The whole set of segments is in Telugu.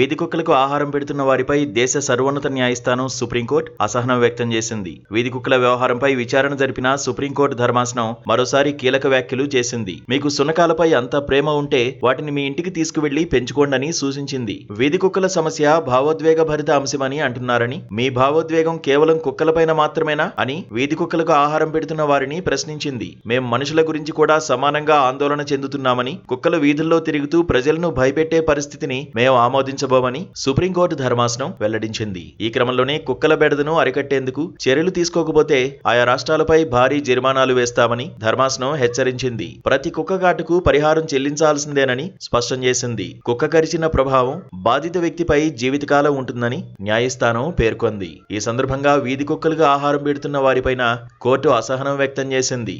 వీధి కుక్కలకు ఆహారం పెడుతున్న వారిపై దేశ సర్వోన్నత న్యాయస్థానం సుప్రీంకోర్టు అసహనం వ్యక్తం చేసింది. వీధి కుక్కల వ్యవహారంపై విచారణ జరిపిన సుప్రీంకోర్టు ధర్మాసనం మరోసారి కీలక వ్యాఖ్యలు చేసింది. మీకు సునకాలపై అంత ప్రేమ ఉంటే వాటిని మీ ఇంటికి తీసుకువెళ్ళి పెంచుకోండని సూచించింది. వీధి కుక్కల సమస్య భావోద్వేగ భరిత అంశమని అంటున్నారని మీ భావోద్వేగం కేవలం కుక్కలపైన మాత్రమేనా అని వీధి కుక్కలకు ఆహారం పెడుతున్న వారిని ప్రశ్నించింది. మేం మనుషుల గురించి కూడా సమానంగా ఆందోళన చెందుతున్నామని కుక్కలు వీధుల్లో తిరుగుతూ ప్రజలను భయపెట్టే పరిస్థితిని మేము ఆమోదించబోమని సుప్రీంకోర్టు ధర్మాసనం వెల్లడించింది. ఈ క్రమంలోనే కుక్కల బెడదను అరికట్టేందుకు చర్యలు తీసుకోకపోతే ఆయా రాష్ట్రాలపై భారీ జరిమానాలు వేస్తామని ధర్మాసనం హెచ్చరించింది. ప్రతి కుక్కఘాటుకు పరిహారం చెల్లించాల్సిందేనని స్పష్టం చేసింది. కుక్క కరిచిన ప్రభావం బాధిత వ్యక్తిపై జీవితకాలం ఉంటుందని న్యాయస్థానం పేర్కొంది. ఈ సందర్భంగా వీధి కుక్కలుగా ఆహారం పెడుతున్న వారిపైన కోర్టు అసహనం వ్యక్తం చేసింది.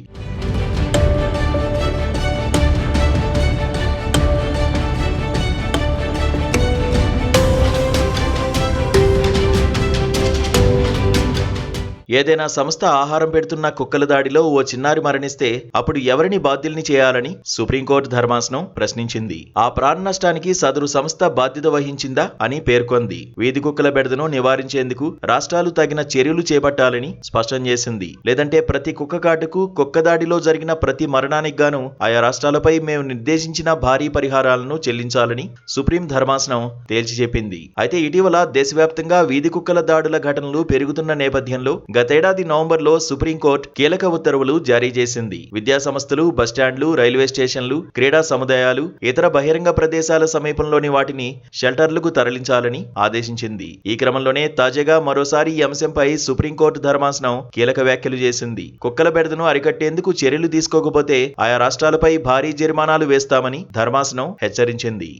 ఏదైనా సంస్థ ఆహారం పెడుతున్న కుక్కల దాడిలో ఓ చిన్నారి మరణిస్తే అప్పుడు ఎవరిని బాధ్యుల్ని చేయాలని సుప్రీంకోర్టు ధర్మాసనం ప్రశ్నించింది. ఆ ప్రాణ నష్టానికి సదరు సంస్థ బాధ్యత వహించిందా అని పేర్కొంది. వీధి కుక్కల బెడదను నివారించేందుకు రాష్ట్రాలు తగిన చర్యలు చేపట్టాలని స్పష్టం చేసింది. లేదంటే ప్రతి కుక్క కాటుకు కుక్క దాడిలో జరిగిన ప్రతి మరణానికి గాను ఆయా రాష్ట్రాలపై మేము నిర్దేశించిన భారీ పరిహారాలను చెల్లించాలని సుప్రీం ధర్మాసనం తేల్చి చెప్పింది అయితే ఇటీవల దేశవ్యాప్తంగా వీధి కుక్కల దాడుల ఘటనలు పెరుగుతున్న నేపథ్యంలో గతేడాది నవంబర్లో సుప్రీంకోర్టు కీలక ఉత్తర్వులు జారీ చేసింది. విద్యాసంస్థలు బస్టాండ్లు రైల్వే స్టేషన్లు క్రీడా సముదాయాలు ఇతర బహిరంగ ప్రదేశాల సమీపంలోని వాటిని షెల్టర్లకు తరలించాలని ఆదేశించింది. ఈ క్రమంలోనే తాజాగా మరోసారి ఈ అంశంపై సుప్రీంకోర్టు ధర్మాసనం కీలక వ్యాఖ్యలు చేసింది. కుక్కల బెడదను అరికట్టేందుకు చర్యలు తీసుకోకపోతే ఆయా రాష్ట్రాలపై భారీ జరిమానాలు వేస్తామని ధర్మాసనం హెచ్చరించింది.